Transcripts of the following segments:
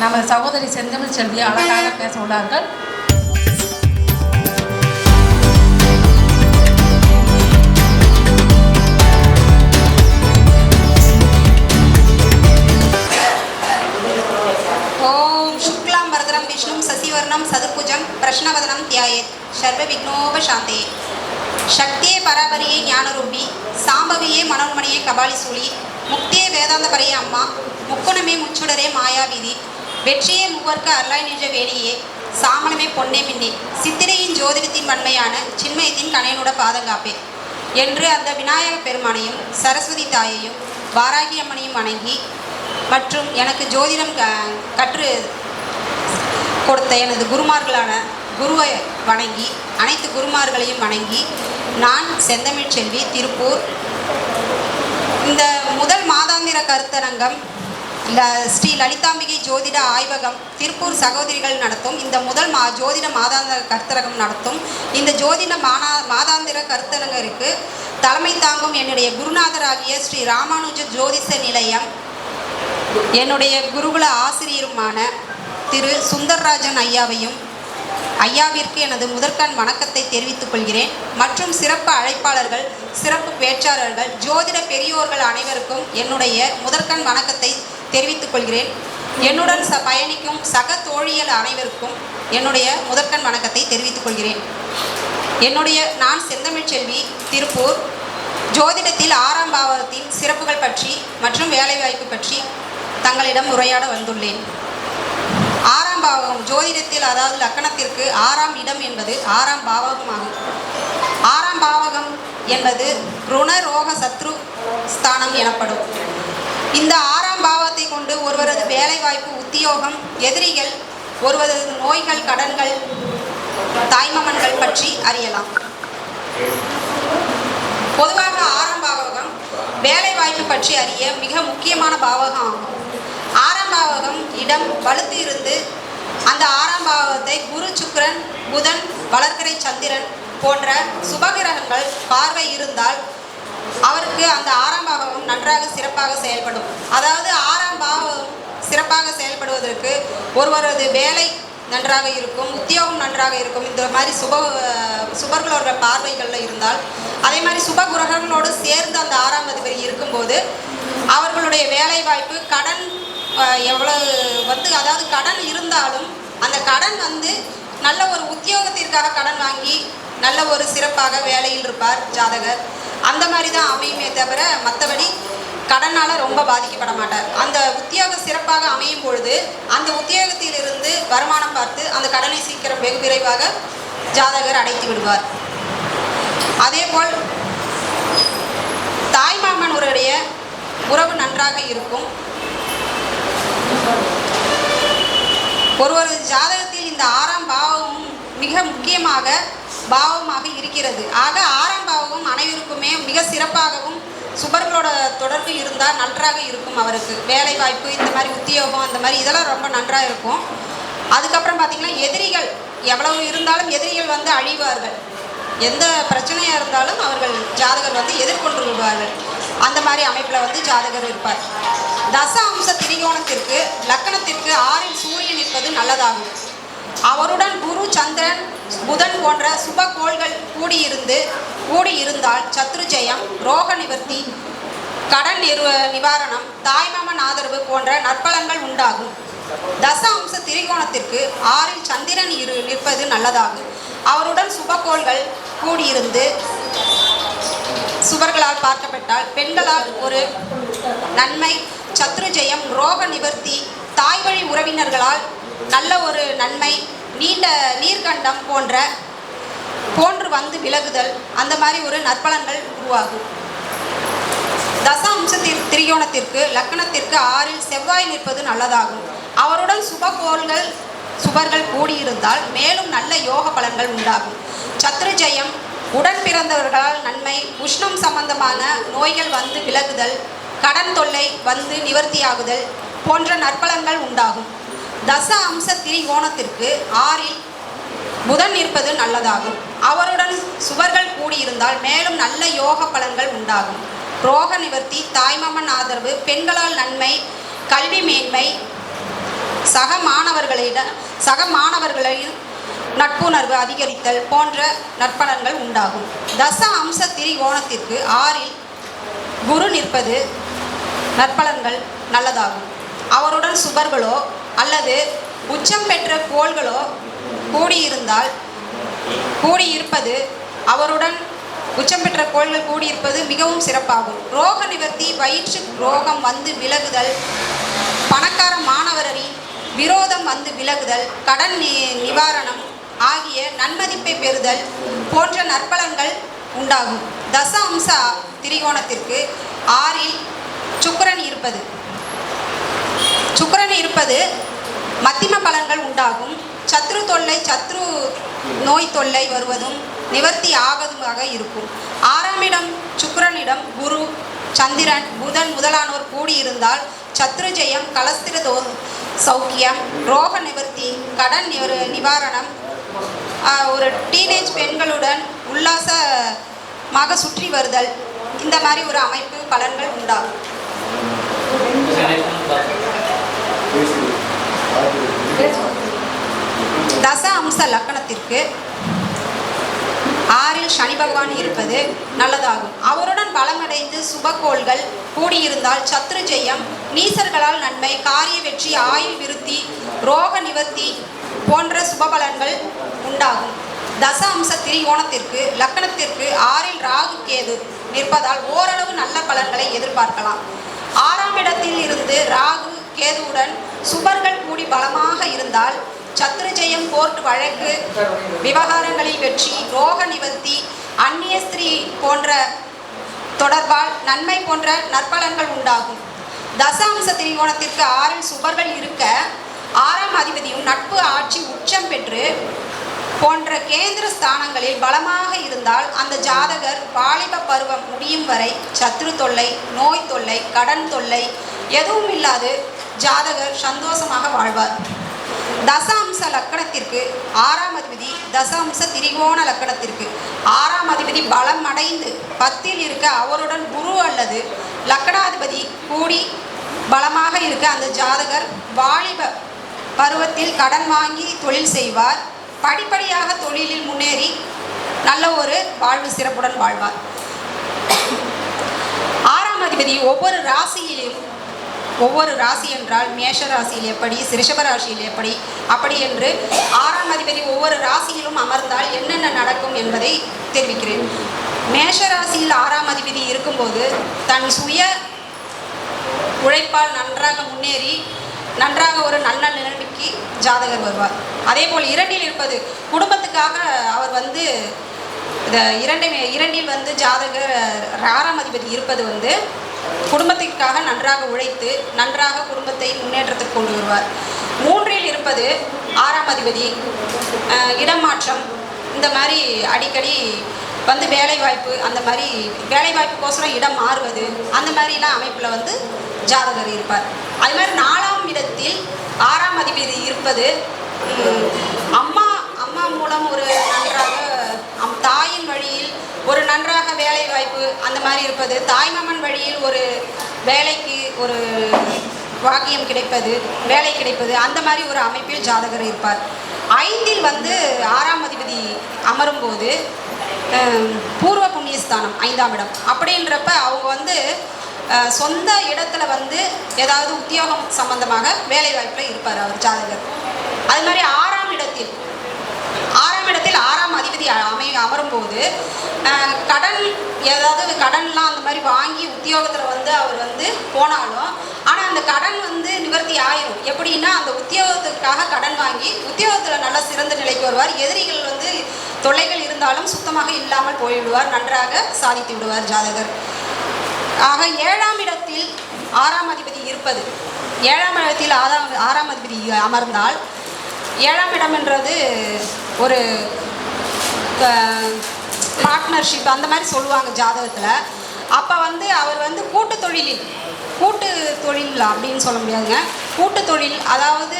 நமது சகோதரி செந்தமிழ் செல்வி அழகாக பேச உள்ளார்கள். ஓம் சுக்லாம் வரதரம் விஷ்ணும் சசிவர்ணம் சதுர்புஜம் பிரஷ்னவதனம் தியாயேத் சர்வ விக்னோபசாந்தே சக்தியே பராபரியே ஞானரூபி சாம்பவியே மனோன்மணியே கபாலிசூலி முக்தியே வேதாந்த பரையே அம்மா முக்குணமே முச்சுடரே மாயாவிதி. வெற்றியே முகர்க்க அருளாய் நின்ற வேணியே சாமணமே பொன்னே மின்னே. சித்திரையின் ஜோதிடத்தின் வன்மையான சின்மயத்தின் கணையனோட பாதங்காப்பே. என்று அந்த விநாயக பெருமானையும் சரஸ்வதி தாயையும் வாராகி அம்மனையும் வணங்கி மற்றும் எனக்கு ஜோதிடம் க கற்று கொடுத்த எனது குருமார்களான குருவை வணங்கி அனைத்து குருமார்களையும் வணங்கி நான் செந்தமிழ் செல்வி திருப்பூர். இந்த முதல் மாதாந்திர கருத்தரங்கம் ஸ்ரீ லலிதாம்பிகை ஜோதிட ஆய்வகம் திருப்பூர் சகோதரிகள் நடத்தும் இந்த முதல் மா ஜோதிட மாதாந்திர கருத்தரகம் நடத்தும். இந்த ஜோதிட மானா மாதாந்திர கருத்தரங்கிற்கு தலைமை தாங்கும் என்னுடைய குருநாதராகிய ஸ்ரீ ராமானுஜ ஜோதிஷ நிலையம் என்னுடைய குருகுல ஆசிரியருமான திரு சுந்தர்ராஜன் ஐயாவையும் ஐயாவிற்கு எனது முதற்கண் வணக்கத்தை தெரிவித்துக் கொள்கிறேன். மற்றும் சிறப்பு அழைப்பாளர்கள் சிறப்பு பேச்சாளர்கள் ஜோதிட பெரியோர்கள் அனைவருக்கும் என்னுடைய முதற்கண் வணக்கத்தை தெரிவித்துக் கொள்கிறேன். என்னுடன் ச பயணிக்கும் சக தோழியல் அனைவருக்கும் என்னுடைய முதற்கண் வணக்கத்தை தெரிவித்துக் கொள்கிறேன். என்னுடைய நான் செந்தமிழ்ச்செல்வி திருப்பூர். ஜோதிடத்தில் ஆறாம் பாவத்தின் சிறப்புகள் பற்றி மற்றும் வேலைவாய்ப்பு பற்றி தங்களிடம் உரையாட வந்துள்ளேன். ஆறாம் பாவகம் ஜோதிடத்தில் அதாவது லக்கணத்திற்கு ஆறாம் இடம் என்பது ஆறாம் பாவகமாகும். ஆறாம் பாவகம் என்பது ருண ரோக சத்ரு ஸ்தானம் எனப்படும். இந்த ஆறாம் பாவத்தை கொண்டு ஒருவரது வேலைவாய்ப்பு உத்தியோகம் எதிரிகள் ஒருவரது நோய்கள் கடன்கள் தாய்மமன்கள் பற்றி அறியலாம். பொதுவாக ஆறாம் பாவகம் வேலை வாய்ப்பு பற்றி அறிய மிக முக்கியமான பாவகம் ஆகும். இடம் வலுத்து இருந்து அந்த ஆறாம் பாவத்தை குரு சுக்கிரன் புதன் வளர்க்கரை சந்திரன் போன்ற சுபகிரகங்கள் பார்வை இருந்தால் அவருக்கு அந்த ஆறாம் பாவம் நன்றாக சிறப்பாக செயல்படும். அதாவது ஆறாம் பாவம் சிறப்பாக செயல்படுவதற்கு ஒருவரது வேலை நன்றாக இருக்கும் உத்தியோகம் நன்றாக இருக்கும். இந்த மாதிரி சுப சுபர்களோட பார்வைகளில் இருந்தால் அதே மாதிரி சுப கிரகங்களோடு சேர்ந்து அந்த ஆறாம் அதிபதி இருக்கும்போது அவர்களுடைய வேலை வாய்ப்பு கடன் எவ்வளவு வந்து அதாவது கடன் இருந்தாலும் அந்த கடன் வந்து நல்ல ஒரு உத்தியோகத்திற்காக கடன் வாங்கி நல்ல ஒரு சிறப்பாக வேலையில் இருப்பார் ஜாதகர். அந்த மாதிரி தான் அமையுமே தவிர மற்றபடி கடனால் ரொம்ப பாதிக்கப்பட மாட்டார். அந்த உத்தியோகம் சிறப்பாக அமையும் பொழுது அந்த உத்தியோகத்திலிருந்து வருமானம் பார்த்து அந்த கடனை சீக்கிரம் வெகு விரைவாக ஜாதகர் அடைத்து விடுவார். அதேபோல் தாய்மாமனுடைய உறவு நன்றாக இருக்கும். ஒருவர் ஜாதகத்தில் இந்த ஆறாம் பாவமும் மிக முக்கியமாக பாவமாக இருக்கிறது. ஆக ஆறாம் பாவமும் அனைவருக்குமே மிக சிறப்பாகவும் சுபர்களோட தொடர்பு இருந்தால் நன்றாக இருக்கும் அவருக்கு. வேலை வாய்ப்பு இந்த மாதிரி உத்தியோகம் அந்த மாதிரி இதெல்லாம் ரொம்ப நன்றாக இருக்கும். அதுக்கப்புறம் பார்த்திங்கன்னா எதிரிகள் எவ்வளவு இருந்தாலும் எதிரிகள் வந்து அழிவார்கள். எந்த பிரச்சனையாக இருந்தாலும் அவர்கள் ஜாதகர் வந்து எதிர்கொண்டு விடுவார்கள். அந்த மாதிரி அமைப்பில் வந்து ஜாதகர் இருப்பார். தச அம்ச திரிகோணத்திற்கு லக்கணத்திற்கு ஆறில் சூரியன் இருப்பது நல்லதாகும். அவருடன் குரு சந்திரன் புதன் போன்ற சுப கோள்கள் கூடியிருந்து கூடியிருந்தால் சத்ருஜயம் ரோக நிவர்த்தி கடன் நிறு நிவாரணம் தாய்மாமன் ஆதரவு போன்ற நற்பலங்கள் உண்டாகும். தச அம்ச திரிகோணத்திற்கு ஆறில் சந்திரன் இரு நிற்பது நல்லதாகும். அவருடன் சுபகோள்கள் கூடியிருந்து சுவர்களால் பார்க்கப்பட்டால் பெண்களால் ஒரு நன்மை சத்ரு ஜெயம் ரோக நிவர்த்தி தாய்வழி உறவினர்களால் நல்ல ஒரு நன்மை நீண்ட நீர்கண்டம் போன்ற போன்று வந்து விலகுதல் அந்த மாதிரி ஒரு நற்பலன்கள் உருவாகும். தச அம்சத்தில் திரியோணத்திற்கு லக்கணத்திற்கு ஆறில் செவ்வாய் நிற்பது நல்லதாகும். அவருடன் சுபகோள்கள் சுபர்கள் கூடியிருந்தால் மேலும் நல்ல யோக பலன்கள் உண்டாகும். சத்ருஜயம் உடன் பிறந்தவர்களால் நன்மை உஷ்ணம் சம்பந்தமான நோய்கள் வந்து விலகுதல் கடன் தொல்லை வந்து நிவர்த்தியாகுதல் போன்ற நற்பலங்கள் உண்டாகும். தச அம்ச திரிகோணத்திற்கு ஆறில் புதன் இருப்பது நல்லதாகும். அவருடன் சுவர்கள் கூடியிருந்தால் மேலும் நல்ல யோக பலன்கள் உண்டாகும். ரோக நிவர்த்தி தாய்மாமன் ஆதரவு பெண்களால் நன்மை கல்வி மேன்மை சக மாணவர்களிடம் சக மாணவர்களின் நட்புணர்வு அதிகரித்தல் போன்ற நற்பலன்கள் உண்டாகும். தச அம்ச திரிகோணத்திற்கு ஆறில் குரு நிற்பது நற்பலன்கள் நல்லதாகும். அவருடன் சுபர்களோ அல்லது உச்சம் பெற்ற கோள்களோ கூடியிருந்தால் கூடியிருப்பது அவருடன் உச்சம் பெற்ற கோள்கள் கூடியிருப்பது மிகவும் சிறப்பாகும். ரோக நிவர்த்தி வயிற்று ரோகம் வந்து விலகுதல் பணக்கார மாணவரின் விரோதம் வந்து விலகுதல் கடன் நி நிவாரணம் ஆகிய நன்மதிப்பை பெறுதல் போன்ற நற்பலன்கள் உண்டாகும். தச அம்ச திரிகோணத்திற்கு ஆறில் சுக்கரன் இருப்பது. சுக்கரன் இருப்பது மத்திம பலன்கள் உண்டாகும். சத்ரு தொல்லை சத்ரு நோய் தொல்லை வருவதும் நிவர்த்தி ஆவதுமாக இருக்கும். ஆறாம் இடம் சுக்கரனிடம் குரு சந்திரன் புதன் முதலானோர் கூடியிருந்தால் சத்ரு ஜெயம் கலஸ்திர தோ சௌக்கியம் ரோக நிவர்த்தி கடன் நிவாரணம் ஒரு டீனேஜ் பெண்களுடன் உல்லாசமாக சுற்றி வருதல். இந்த மாதிரி ஒரு அமைப்பு பலன்கள் உண்டாகும் தச அம்ச லக்கணத்திற்கு ஆறில் சனி பகவான் இருப்பது நல்லதாகும். அவருடன் பலமடைந்து சுபக்கோள்கள் கூடியிருந்தால் சத்ரு ஜெயம் நீசர்களால் நன்மை காரிய வெற்றி ஆயுள் விருத்தி ரோக நிவர்த்தி போன்ற சுபபலன்கள் உண்டாகும். தச அம்ச திரிகோணத்திற்கு லக்கணத்திற்கு ஆறில் ராகு கேது நிற்பதால் ஓரளவு நல்ல பலன்களை எதிர்பார்க்கலாம். ஆறாம் இடத்தில் இருந்து ராகு கேதுவுடன் சுபர்கள் கூடி பலமாக இருந்தால் சத்ருஜயம் கோர்ட் வழக்கு விவகாரங்களில் வெற்றி ரோக நிவர்த்தி அந்நிய ஸ்திரீ போன்ற தொடர்பால் நன்மை போன்ற நற்பலன்கள் உண்டாகும். தசாம்ச திரிகோணத்திற்கு ஆறில் சுபர்கள் இருக்க ஆறாம் அதிபதியும் நட்பு ஆட்சி உச்சம் பெற்று போன்ற கேந்திர ஸ்தானங்களில் பலமாக இருந்தால் அந்த ஜாதகர் வாலிப பருவம் முடியும் வரை சத்ரு தொல்லை நோய் தொல்லை கடன் தொல்லை எதுவும் இல்லாது ஜாதகர் சந்தோஷமாக வாழ்வார். தசாம்ச லக்கணத்திற்கு ஆறாம் அதிபதி தசாம்ச திரிகோண லக்கணத்திற்கு ஆறாம் அதிபதி பலம் அடைந்து பத்தில் இருக்க அவருடன் குரு அல்லது லக்கணாதிபதி கூடி பலமாக இருக்க அந்த ஜாதகர் வாலிப பருவத்தில் கடன் வாங்கி தொழில் செய்வார். படிப்படியாக தொழிலில் முன்னேறி நல்ல ஒரு வாழ்வு சிறப்புடன் வாழ்வார். ஆறாம் அதிபதி ஒவ்வொரு ராசியிலும் ஒவ்வொரு ராசி என்றால் மேஷ ராசியில் எப்படி சிரிஷப ராசியில் எப்படி அப்படி என்று ஆறாம் அதிபதி ஒவ்வொரு ராசியிலும் அமர்ந்தால் என்னென்ன நடக்கும் என்பதை தெரிவிக்கிறேன். மேஷ ராசியில் ஆறாம் அதிபதி இருக்கும்போது தன் சுய உழைப்பால் நன்றாக முன்னேறி நன்றாக ஒரு நல்ல நிலைமைக்கு ஜாதகர் வருவார். அதே போல் இரண்டில் இருப்பது குடும்பத்துக்காக அவர் வந்து இந்த இரண்டு இரண்டில் வந்து ஜாதகர் ஆறாம் அதிபதி இருப்பது வந்து குடும்பத்திற்காக நன்றாக உழைத்து நன்றாக குடும்பத்தை முன்னேற்றத்துக்கு கொண்டு வருவார். மூன்றில் இருப்பது ஆறாம் அதிபதி இடமாற்றம் இந்த மாதிரி அடிக்கடி வந்து வேலை வாய்ப்பு அந்த மாதிரி வேலை வாய்ப்புக்கோசரம் இடம் மாறுவது அந்த மாதிரிலாம் அமைப்பில் வந்து ஜாதகர் இருப்பார். அது மாதிரி நாலாம் இடத்தில் ஆறாம் அதிபதி இருப்பது அம்மா அம்மா மூலம் ஒரு நன்றாக அம் தாயின் வழியில் ஒரு நன்றாக வேலை வாய்ப்பு அந்த மாதிரி இருப்பது தாய்மாமன் வழியில் ஒரு வேலைக்கு ஒரு வாக்கியம் கிடைப்பது வேலை கிடைப்பது அந்த மாதிரி ஒரு அமைப்பில் ஜாதகர் இருப்பார். ஐந்தில் வந்து ஆறாம் அதிபதி அமரும்போது பூர்வ புண்ணியஸ்தானம் ஐந்தாம் இடம். அப்படின்றப்ப அவங்க வந்து சொந்த இடத்துல வந்து ஏதாவது உத்தியோகம் சம்பந்தமாக வேலை வாய்ப்பில் இருப்பார் அவர் ஜாதகர். அது மாதிரி ஆறாம் இடத்தில் ஆறாம் இடத்தில் ஆறாம் அதிபதி அமை அமரும் போது கடன் ஏதாவது கடன்லாம் அந்த மாதிரி வாங்கி உத்தியோகத்தில் வந்து அவர் வந்து போனாலும் ஆனால் அந்த கடன் வந்து நிவர்த்தி ஆயிரும். எப்படின்னா அந்த உத்தியோகத்துக்காக கடன் வாங்கி உத்தியோகத்தில் நல்ல சிறந்த நிலைக்கு வருவார். எதிரிகள் வந்து தொல்லைகள் இருந்தாலும் சுத்தமாக இல்லாமல் போய்விடுவார். நன்றாக சாதித்து விடுவார் ஜாதகர். ஆக ஏழாம் இடத்தில் ஆறாம் அதிபதி இருப்பது. ஏழாம் இடத்தில் ஆறாம் ஆறாம் அதிபதி அமர்ந்தால் ஏழாம் இடம் என்றது ஒரு பார்ட்னர்ஷிப் அந்த மாதிரி சொல்லுவாங்க ஜாதகத்தில். அப்போ வந்து அவர் வந்து கூட்டு தொழிலில் கூட்டு தொழில் அப்படின்னு சொல்ல முடியாதுங்க. கூட்டு தொழில் அதாவது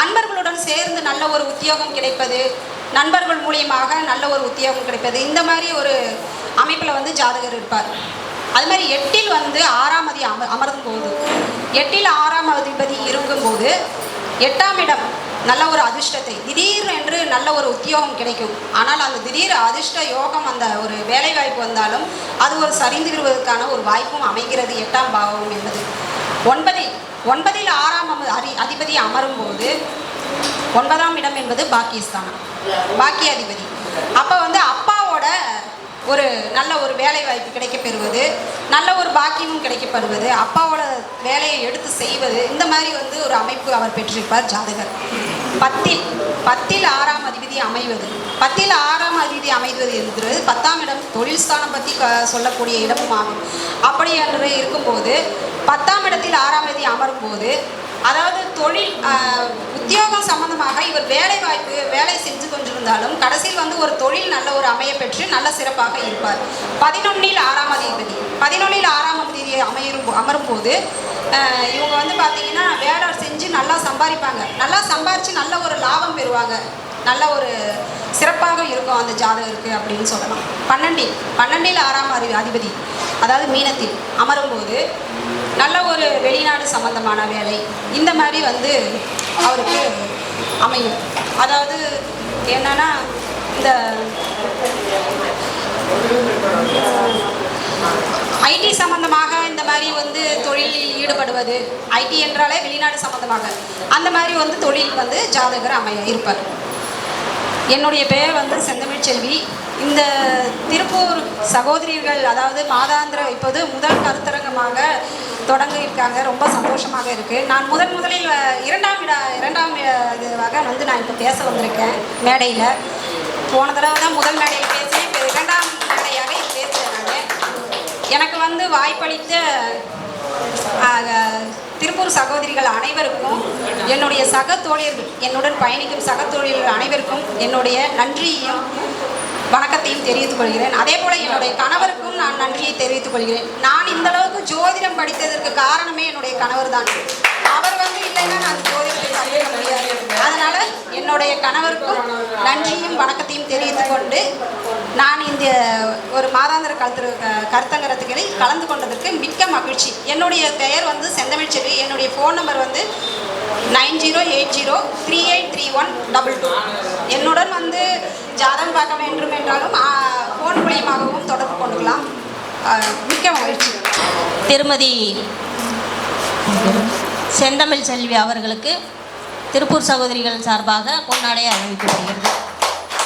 நண்பர்களுடன் சேர்ந்து நல்ல ஒரு உத்தியோகம் கிடைப்பது நண்பர்கள் மூலியமாக நல்ல ஒரு உத்தியோகம் கிடைப்பது இந்த மாதிரி ஒரு அமைப்பில் வந்து ஜாதகர் இருப்பார். அது மாதிரி எட்டில் வந்து ஆறாம் அதி அம அமர்ந்தும் போது எட்டில் ஆறாம் அதிபதி இருக்கும்போது எட்டாம் இடம் நல்ல ஒரு அதிர்ஷ்டத்தை திடீர் என்று நல்ல ஒரு உத்தியோகம் கிடைக்கும். ஆனால் அந்த திடீர் அதிர்ஷ்ட யோகம் அந்த ஒரு வேலை வாய்ப்பு வந்தாலும் அது ஒரு சரிந்து விடுவதற்கான ஒரு வாய்ப்பும் அமைகிறது எட்டாம் பாவம் என்பது. ஒன்பதில் ஒன்பதில் ஆறாம் அம- அரி அதிபதி அமரும் போது ஒன்பதாம் இடம் என்பது பாக்கியஸ்தானம் பாக்கிய அதிபதி அப்போ வந்து அப்பாவோட ஒரு நல்ல ஒரு வேலை வாய்ப்பு கிடைக்கப்பெறுவது நல்ல ஒரு பாக்கியமும் கிடைக்கப்படுவது அப்பாவோட வேலையை எடுத்து செய்வது இந்த மாதிரி வந்து ஒரு அமைப்பு அவர் பெற்றிருப்பார் ஜாதகர். பத்தில் பத்தில் ஆறாம் அதிபதி அமைவது. பத்தில் ஆறாம் அதிபதி அமைவது என்கிறது பத்தாம் இடம் தொழில் ஸ்தானம் பற்றி க- சொல்லக்கூடிய இடமும் ஆகும். அப்படி என்று இருக்கும்போது பத்தாம் இடத்தில் ஆறாம் அதிபதி அமரும் போது அதாவது தொழில் உத்தியோகம் சம்பந்தமாக இவர் வேலை வாய்ப்பு வேலை செஞ்சு கொண்டிருந்தாலும் கடைசியில் வந்து ஒரு தொழில் நல்ல ஒரு அமைய பெற்று நல்ல சிறப்பாக இருப்பார். பதினொன்னில் ஆறாம் அதிபதி. பதினொன்னில் ஆறாம் அதிபதி அமையும் அமரும் போது இவங்க வந்து பார்த்தீங்கன்னா வேலை செஞ்சு நல்லா சம்பாதிப்பாங்க. நல்லா சம்பாரித்து நல்ல ஒரு லாபம் பெறுவாங்க. நல்ல ஒரு சிறப்பாக இருக்கும் அந்த ஜாதகருக்கு அப்படின்னு சொல்லலாம். பன்னெண்டில் பன்னெண்டில் ஆறாம் அதிபதி அதாவது மீனத்தில் அமரும்போது நல்ல ஒரு வெளிநாடு சம்மந்தமான வேலை. இந்த மாதிரி வந்து அவருக்கு அமையும். அதாவது என்னன்னா இந்த ஐடி சம்மந்தமாக இந்த மாதிரி வந்து தொழிலில் ஈடுபடுவது ஐடி என்றாலே வெளிநாடு சம்மந்தமாக அந்த மாதிரி வந்து தொழில் வந்து ஜாதகர் அமைய இருப்பார். என்னுடைய பெயர் வந்து செந்தமிழ் செல்வி. இந்த திருப்பூர் சகோதரிகள் அதாவது மாதாந்திர இப்போது முதல் கருத்தரங்கமாக தொடங்கியிருக்காங்க ரொம்ப சந்தோஷமாக இருக்குது நான் முதன் முதலில் இரண்டாம் இட இரண்டாம் இதுவாக வந்து நான் இப்போ பேச வந்திருக்கேன் மேடையில். போன தடவை தான் முதல் மேடையில் பேசி இப்போ இரண்டாம் மேடையாக பேசுகிறாங்க எனக்கு வந்து வாய்ப்பளித்த திருப்பூர் சகோதரிகள் அனைவருக்கும் என்னுடைய சக தோழியர்கள் என்னுடன் பயணிக்கும் சக தோழியர்கள் அனைவருக்கும் என்னுடைய நன்றியையும் வணக்கத்தையும் தெரிவித்துக் கொள்கிறேன். அதே போல என்னுடைய கணவருக்கும் நான் நன்றியை தெரிவித்துக் கொள்கிறேன். நான் இந்த அளவுக்கு ஜோதிடம் படித்ததற்கு காரணமே என்னுடைய கணவர் தான். அவர் வந்து இல்லைன்னா நான் ஜோதிடத்தை கற்றுக்க முடியாது. அதனால என்னுடைய கணவருக்கும் நன்றியும் வணக்கத்தையும் தெரிவித்துக் கொண்டு நான் இந்த ஒரு மாதாந்திர கருத்து கருத்தங்கரத்துகளை கலந்து கொண்டதற்கு மிக்க மகிழ்ச்சி. என்னுடைய பெயர் வந்து செந்தமிழ்ச்செல்வி என்னுடைய ஃபோன் நம்பர் வந்து nine zero eight zero three eight three one double two. என்னுடன் வந்து ஜாதகம் பார்க்க வேண்டும் என்றாலும் ஃபோன் மூலியமாகவும் தொடர்பு கொண்டுக்கலாம். மிக்க மகிழ்ச்சி. திருமதி செந்தமிழ் செல்வி அவர்களுக்கு திருப்பூர் சகோதரிகள் சார்பாக பொன்னாடை அறிவிக்கப்படுகிறது.